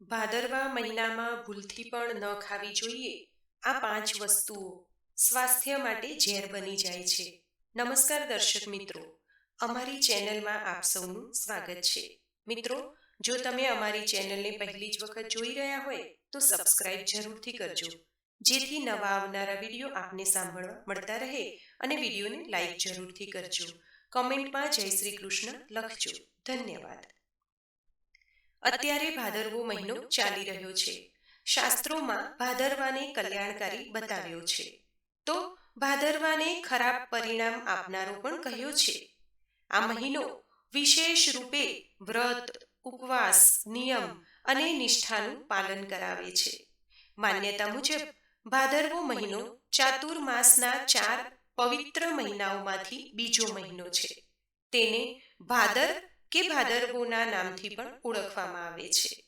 ભાદરવા મહિનામાં ભૂલથી પણ ન ખાવી જોઈએ આ પાંચ વસ્તુઓ. સ્વાસ્થ્ય માટે ઝેર બની જાય છે. નમસ્કાર દર્શક મિત્રો, અમારી ચેનલમાં આપ સૌનું સ્વાગત છે. મિત્રો, જો તમે અમારી ચેનલને પહેલી જ વખત જોઈ રહ્યા હોય, તો સબસ્ક્રાઇબ જરૂરથી કરજો. જેથી નવા આવનારા વીડિયો આપને સાંભળવા મળતા રહે અને વિડીયોને લાઈક જરૂરથી કરજો. કમેન્ટમાં જય શ્રી કૃષ્ણ લખજો. ધન્યવાદ. અત્યારે ભાદરવો મહિનો ચાલી રહ્યો છે. શાસ્ત્રોમાં ભાદરવાને કલ્યાણકારી બતાવ્યો છે. તો ભાદરવાને ખરાબ પરિણામ આપનારો પણ કહ્યો છે. આ મહિનો વિશેષ રૂપે વ્રત, ઉપવાસ, નિયમ અને નિષ્ઠાનું પાલન કરાવે છે. માન્યતા મુજબ, ભાદરવો મહિનો ચાતુર્માસના ચાર પવિત્ર મહિનાઓમાંથી બીજો મહિનો છે. તેને ભાદર કે ભાદરવોના નામથી પણ ઓળખવામાં આવે છે.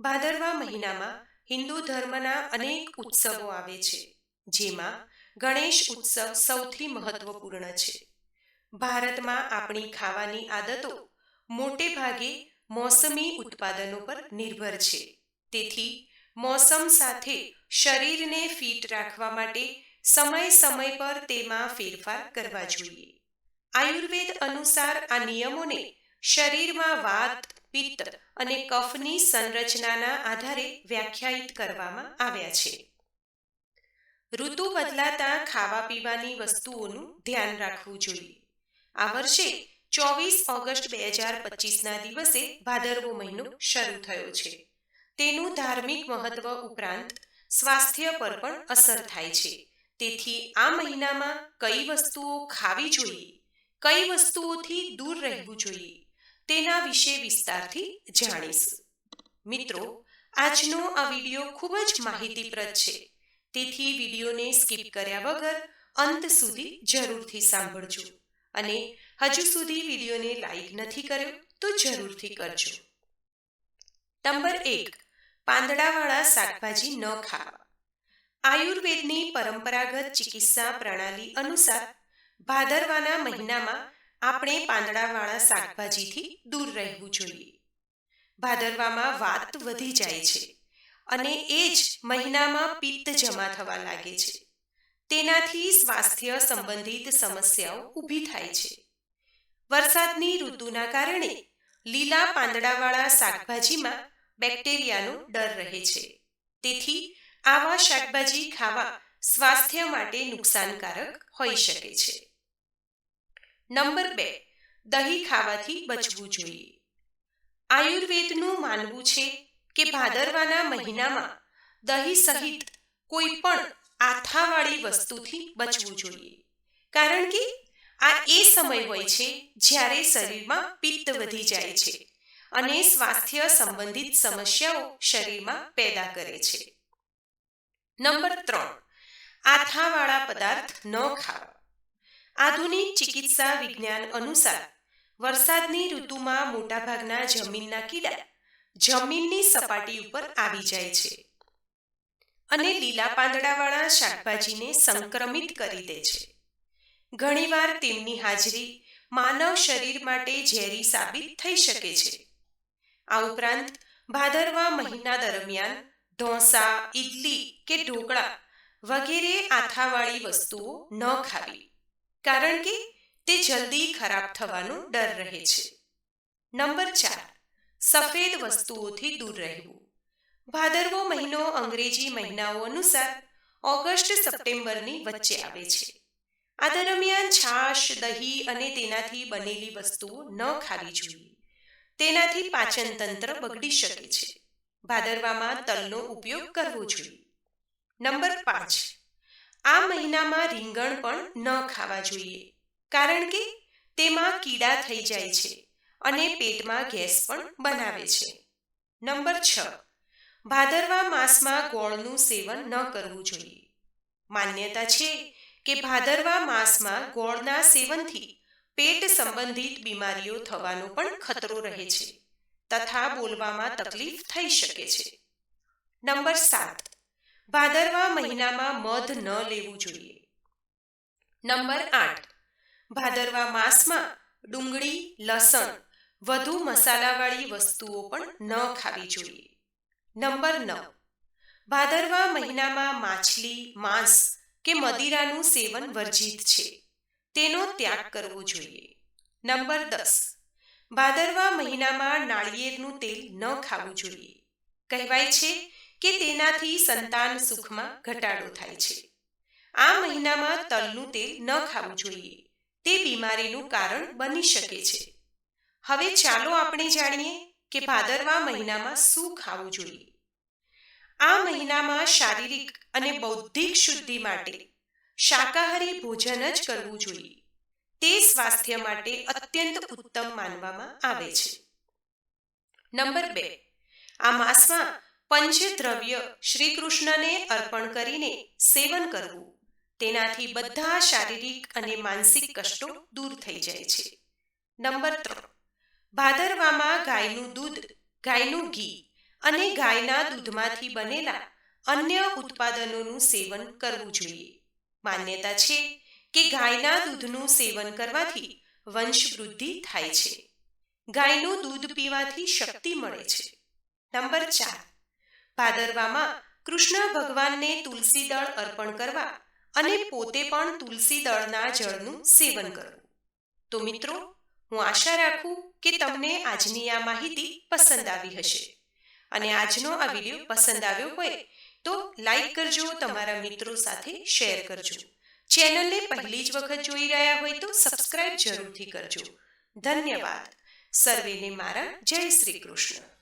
ભાદરવા મહિનામાં હિન્દુ ધર્મના અનેક ઉત્સવો આવે છે, જેમાં ગણેશ ઉત્સવ સૌથી મહત્વપૂર્ણ છે. ભારતમાં આપણી ખાવાની આદતો મોટે ભાગે મોસમી ઉત્પાદનો પર નિર્ભર છે. તેથી મોસમ સાથે શરીરને ફિટ રાખવા માટે સમય સમય પર તેમાં ફેરફાર કરવા જોઈએ. આયુર્વેદ અનુસાર આ નિયમોને શરીરમાં વાત, પિત્ત અને કફની સંરચનાના આધારે વ્યાખ્યાયિત કરવામાં આવ્યા છે. ઋતુ બદલાતા ખાવા પીવાની વસ્તુઓનું ધ્યાન રાખવું જોઈએ. આ વર્ષે ચોવીસ ઓગસ્ટ બે હજાર પચીસના દિવસે ભાદરવો મહિનો શરૂ થયો છે. તેનું ધાર્મિક મહત્વ ઉપરાંત સ્વાસ્થ્ય પર પણ અસર થાય છે. તેથી આ મહિનામાં કઈ વસ્તુઓ ખાવી જોઈએ, કઈ વસ્તુઓથી દૂર રહેવું જોઈએ તેના વિશે વિસ્તારથી જાણીશું. મિત્રો, આજનો આ વિડિયો ખૂબ જ માહિતીપ્રદ છે. તેથી વિડીયોને સ્કીપ કર્યા વગર અંત સુધી જરૂરથી સાંભળજો. અને હજુ સુધી વિડીયોને લાઈક નથી કર્યો તો જરૂરથી કરજો. નંબર એક, પાંદડાવાળા શાકભાજી ન ખાવા. આયુર્વેદની પરંપરાગત ચિકિત્સા પ્રણાલી અનુસાર ભાદરવાના મહિનામાં આપણે પાંદડાવાળા શાકભાજીથી દૂર રહેવું જોઈએ. ભાદરવામાં વાત વધી જાય છે અને એ જ મહિનામાં પિત્ત જમા થવા લાગે છે. તેનાથી સ્વાસ્થ્ય સંબંધિત સમસ્યાઓ ઊભી થાય છે. વરસાદની ઋતુના કારણે લીલા પાંદડાવાળા શાકભાજીમાં બેક્ટેરિયાનો ડર રહે છે. તેથી આવા શાકભાજી ખાવા સ્વાસ્થ્ય માટે નુકસાનકારક હોઈ શકે છે. નંબર બે, દહીં ખાવાથી બચવું જોઈએ. આયુર્વેદનું માનવું છે કે ભાદરવાના મહિનામાં દહીં સહિત કોઈ પણ આથાવાળી વસ્તુથી બચવું જોઈએ. કારણ કે આ એ સમય હોય છે જ્યારે શરીરમાં પિત્ત વધી જાય છે અને સ્વાસ્થ્ય સંબંધિત સમસ્યાઓ શરીરમાં પેદા કરે છે. નંબર ત્રણ, આથાવાળા પદાર્થ ન ખાવા. આધુનિક ચિકિત્સા વિજ્ઞાન અનુસાર, વરસાદની ઋતુમાં મોટાભાગના જમીનના કીડા જમીનની સપાટી ઉપર આવી જાય છે અને લીલા પાંદડાવાળા શાકભાજીને સંક્રમિત કરી દે છે. ઘણીવાર તેમની હાજરી માનવ શરીર માટે ઝેરી સાબિત થઈ શકે છે. આ ઉપરાંત, ભાદરવા મહિના દરમિયાન ઢોસા ઇડલી કે ઢોકળા વગેરે આથાવાળી વસ્તુઓ ન ખાવી. કારણ કે તે જલ્દી ખરાબ થવાનો ડર રહે છે. નંબર ચાર, સફેદ વસ્તુઓથી દૂર રહેવું. ભાદરવો મહિનો અંગ્રેજી મહિનાઓ અનુસાર ઓગસ્ટ સપ્ટેમ્બરની વચ્ચે આવે છે. આ દરમિયાન છાશ, દહીં અને તેનાથી બનેલી વસ્તુઓ ન ખાવી જોઈએ. તેનાથી પાચન તંત્ર બગડી શકે છે. ભાદરવામાં તલનો ઉપયોગ કરવો જોઈએ. નંબર પાંચ આ મહિનામાં રીંગણ પણ ન ખાવા જોઈએ, કારણ કે તેમાં કીડા થઈ જાય છે અને પેટમાં ગેસ પણ બનાવે છે. નંબર છ, ભાદરવા માસમાં ગોળનું સેવન ન કરવું જોઈએ. માન્યતા છે કે ભાદરવા માસમાં ગોળના સેવનથી પેટ સંબંધિત બીમારીઓ થવાનો પણ ખતરો રહે છે, તથા બોલવામાં તકલીફ થઈ શકે છે. નંબર સાત ભાદરવા મહિનામાં મધ ન લેવું જોઈએ. નંબર આઠ. ભાદરવા માસમાં ડુંગળી, લસણ, વધુ મસાલાવાળી વસ્તુઓ પણ ન ખાવી જોઈએ. નંબર નવ. ભાદરવા મહિનામાં માછલી, માંસ કે મદિરાનું સેવન વર્જિત છે. તેનો ત્યાગ કરવો જોઈએ. નંબર દસ. ભાદરવા મહિનામાં નાળિયેરનું તેલ ન ખાવું જોઈએ. કહેવાય છે કે તેનાથી સંતાન સુખમાં ઘટાડો થાય છે. આ મહિનામાં તલનું તેલ ન ખાવું જોઈએ. તે બીમારીનું કારણ બની શકે છે. હવે ચાલો આપણે જાણીએ કે ભાદરવા મહિનામાં શું ખાવું જોઈએ. આ મહિનામાં શારીરિક અને બૌદ્ધિક શુદ્ધિ માટે શાકાહારી ભોજન જ કરવું જોઈએ. તે સ્વાસ્થ્ય માટે અત્યંત ઉત્તમ માનવામાં આવે છે. નંબર બે. આ માસમાં પંચદ્રવ્ય શ્રી કૃષ્ણને અર્પણ કરીને સેવન કરવું. તેનાથી બધા શારીરિક અને માનસિક કષ્ટો દૂર થઈ જાય છે. નંબર ત્રણ. ભાદરવામાં ગાયનું દૂધ, ગાયનું ઘી અને ગાયના દૂધમાંથી બનેલા અન્ય ઉત્પાદનોનું સેવન કરવું જોઈએ. માન્યતા છે કે ગાયના દૂધનું સેવન કરવાથી વંશવૃદ્ધિ થાય છે. ગાયનું દૂધ પીવાથી શક્તિ મળે છે. નંબર ચાર. ભાદરવામાં કૃષ્ણ ભગવાનને તુલસી દળ અર્પણ કરવા અને પોતે પણ તુલસી દળના જળનું સેવન કરવું. તો મિત્રો, હું આશા રાખું કે તમને આજની આ માહિતી પસંદ આવી હશે. અને આજનો આ વીડિયો પસંદ આવ્યો હોય તો લાઈક કરજો, તમારા મિત્રો સાથે શેર કરજો. ચેનલને પહેલી જ વખત જોઈ રહ્યા હોય તો સબસ્ક્રાઇબ જરૂરથી કરજો. ધન્યવાદ. સર્વેને મારા જય શ્રી કૃષ્ણ.